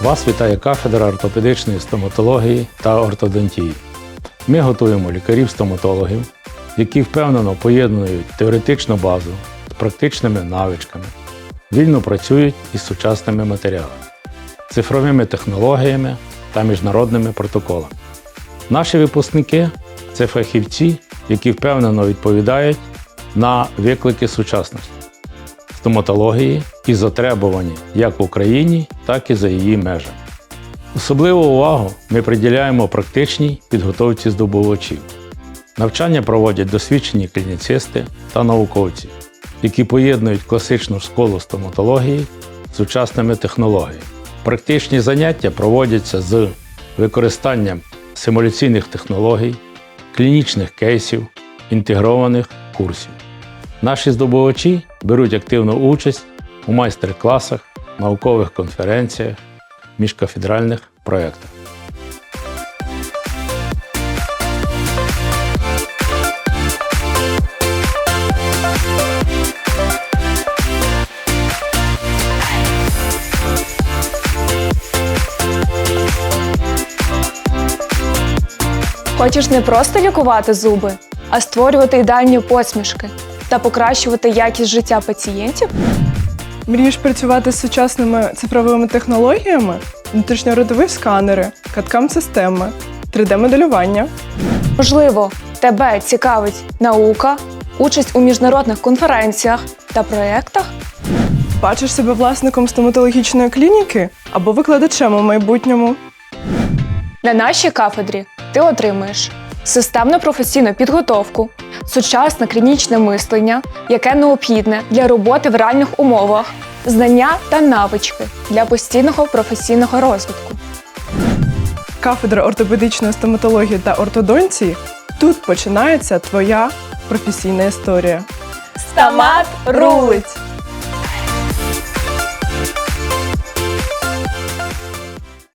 Вас вітає кафедра ортопедичної стоматології та ортодонтії. Ми готуємо лікарів-стоматологів, які впевнено поєднують теоретичну базу з практичними навичками, вільно працюють із сучасними матеріалами, цифровими технологіями та міжнародними протоколами. Наші випускники це фахівці, які впевнено відповідають на виклики сучасності стоматології і затребувані як в Україні, так і за її межами. Особливу увагу ми приділяємо практичній підготовці здобувачів. Навчання проводять досвідчені клініцисти та науковці, які поєднують класичну школу стоматології з сучасними технологіями. Практичні заняття проводяться з використанням симуляційних технологій, клінічних кейсів, інтегрованих курсів. Наші здобувачі беруть активну участь у майстер-класах, наукових конференціях, міжкафедральних проєктах. Хочеш не просто лікувати зуби, а створювати ідеальні посмішки та покращувати якість життя пацієнтів? Мрієш працювати з сучасними цифровими технологіями, внутрішньородові сканери, каткам-системи, 3D-моделювання. Можливо, тебе цікавить наука, участь у міжнародних конференціях та проєктах? Бачиш себе власником стоматологічної клініки або викладачем у майбутньому. На нашій кафедрі ти отримаєш системну професійну підготовку, сучасне клінічне мислення, яке необхідне для роботи в реальних умовах, знання та навички для постійного професійного розвитку. Кафедра ортопедичної стоматології та ортодонції. Тут починається твоя професійна історія. Стамат рулить!